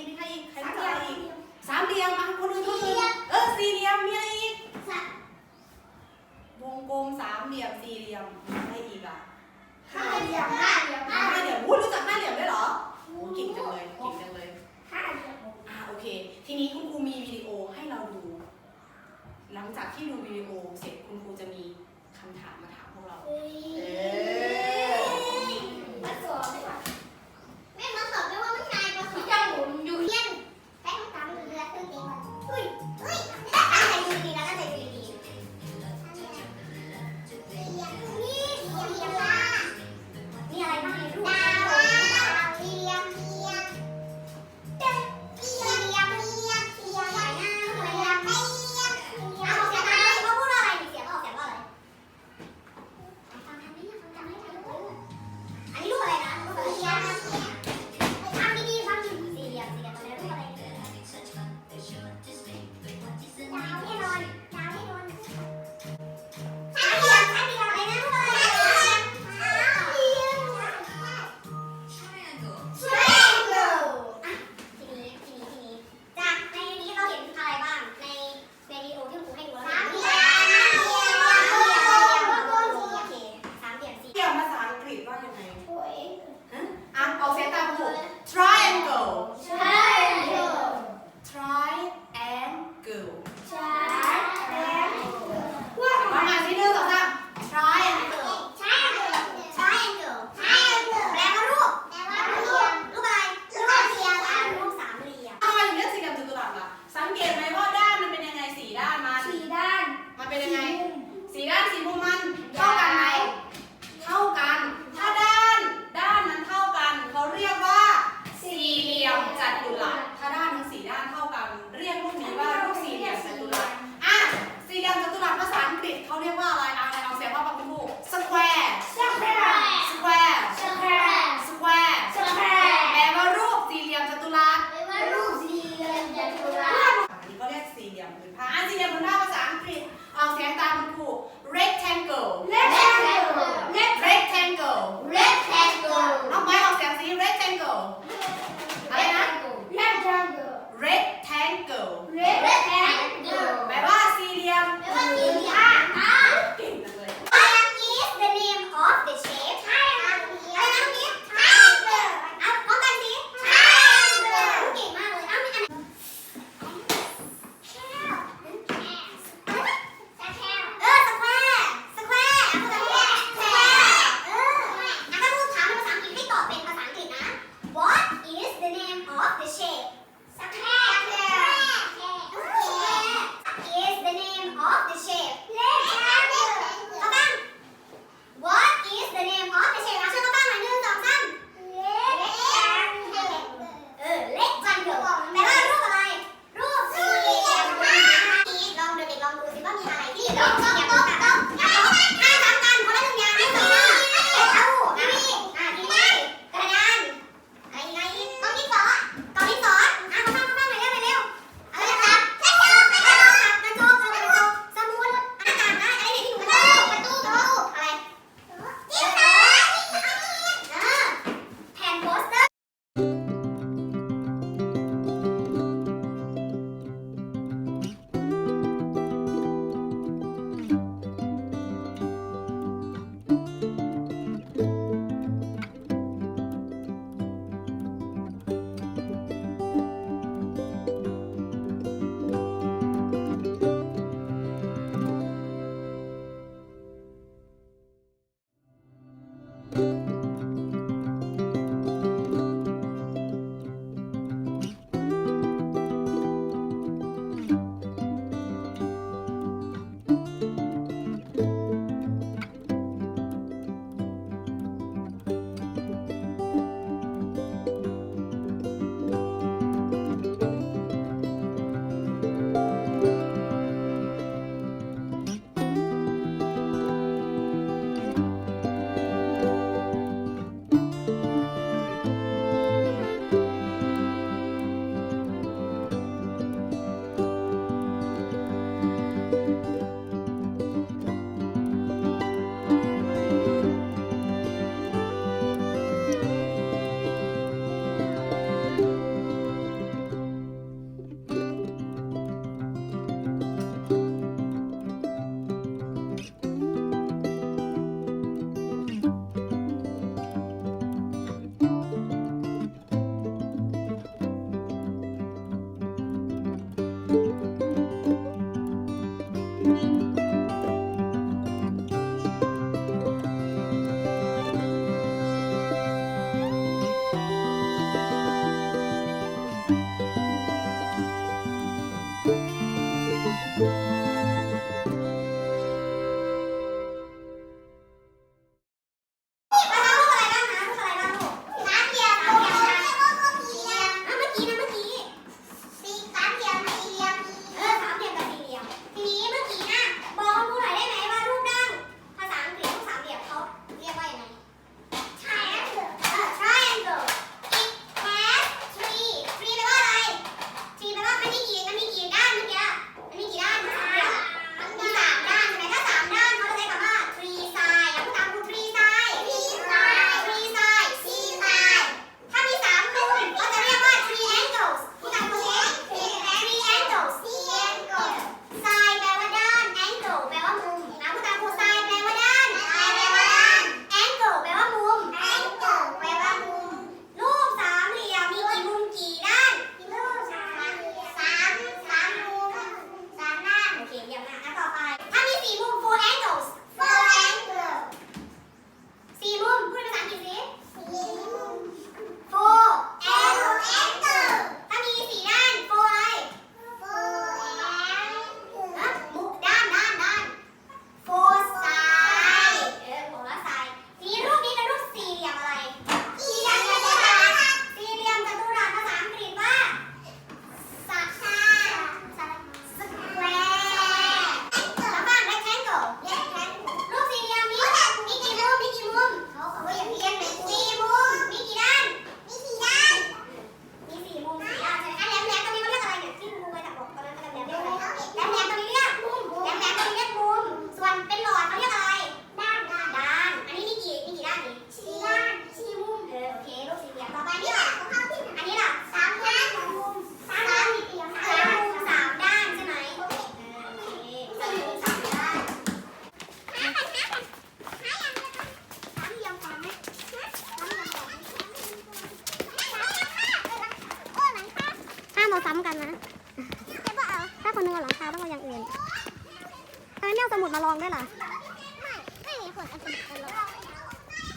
ไมีใครอีกสามเหลี่ยมอีกสามเหลี่ยมอะคนอื่นคนอื่นเออสี่เหลี่ยมมีอะไรอีกวงกลมสามเหลี่ยมสี่เหลี่ยมมีอะไรอีกอะห้าเหลี่ยมห้าเหลี่ยมห้าเหลี่ยมวู้รู้จักห้าเหลี่ยมได้เหรอโอ้เก่งจังเลยเก่งจังเลยห้าเหลี่ยมอ่าโอเค ทีนี้คุณครูมีวิดีโอให้เราดู หลังจากที่ดูวิดีโอเสร็จคุณครูจะมีคำถามมาถามพวกเราเอ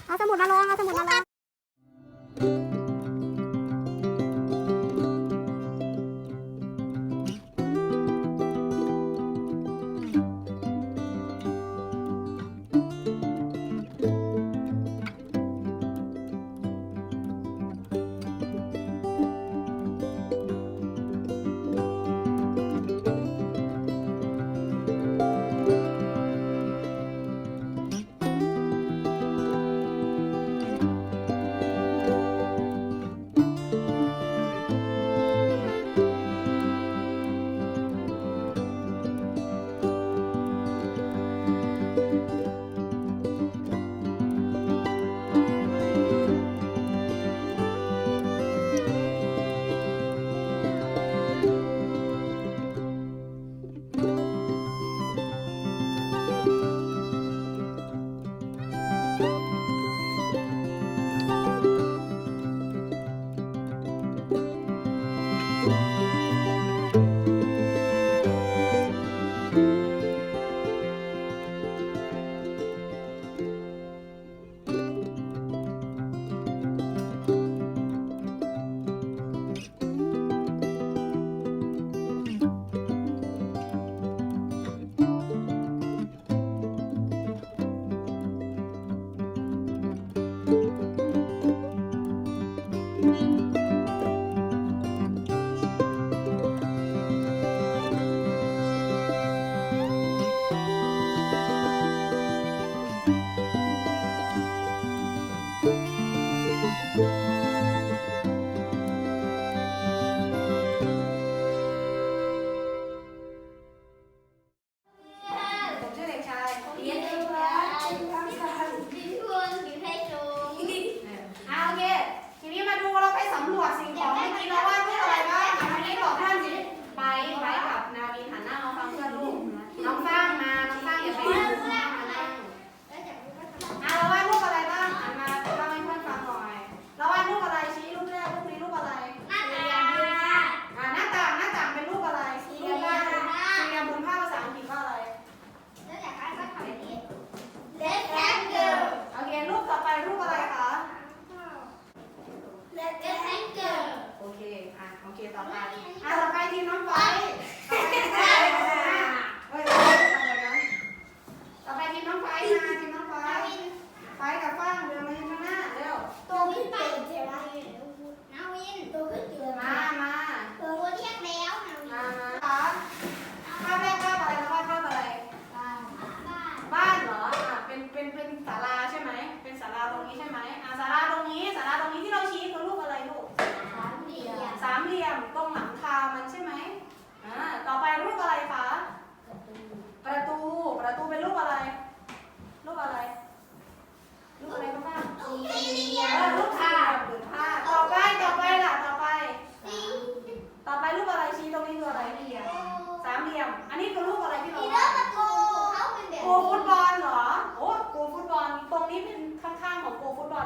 เอาสมุดมาลองเอาสมุดมาลอง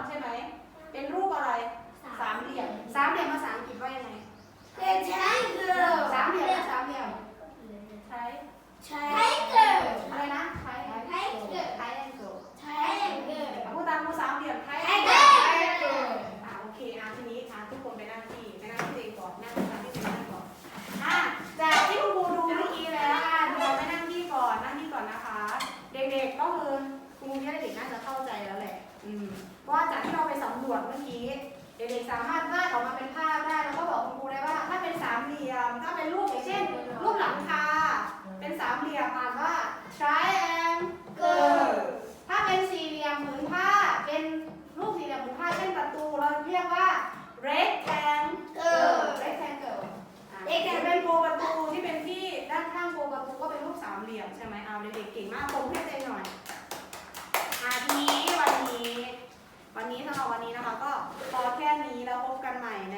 ใช่ไหม เป็นรูปอะไร สามเหลี่ยม สามเหลี่ยมภาษาอังก สามารถวาดออกมาเป็นภาพได้แล้วก็บอกคุณครูได้ว่า ถ้าเป็นสามเหลี่ยมถ้าเป็นรูปอย่างเช่น รูปหลังคาเป็นสามเหลี่ยมอ่านว่า triangle ถ้าเป็นสี่เหลี่ยมผืนผ้าเป็นรูปสี่เหลี่ยมผืนผ้าเช่นประตูเราเรียกว่า rectangle rectangle เอกเป็นโปรประตูที่เป็นที่ด้านข้างโปรประตูก็เป็นรูปสามเหลี่ยมใช่ไหมเอาเด็กๆเก่งมากตรงให้เต็หน่อย สำหรับวันนี้นะคะ ก็พอแค่นี้แล้วพบกันใหม่ใน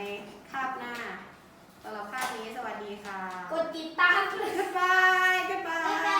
คาบหน้าสำหรับคาบนี้สวัสดีค่ะกดติดตาม goodbye goodbye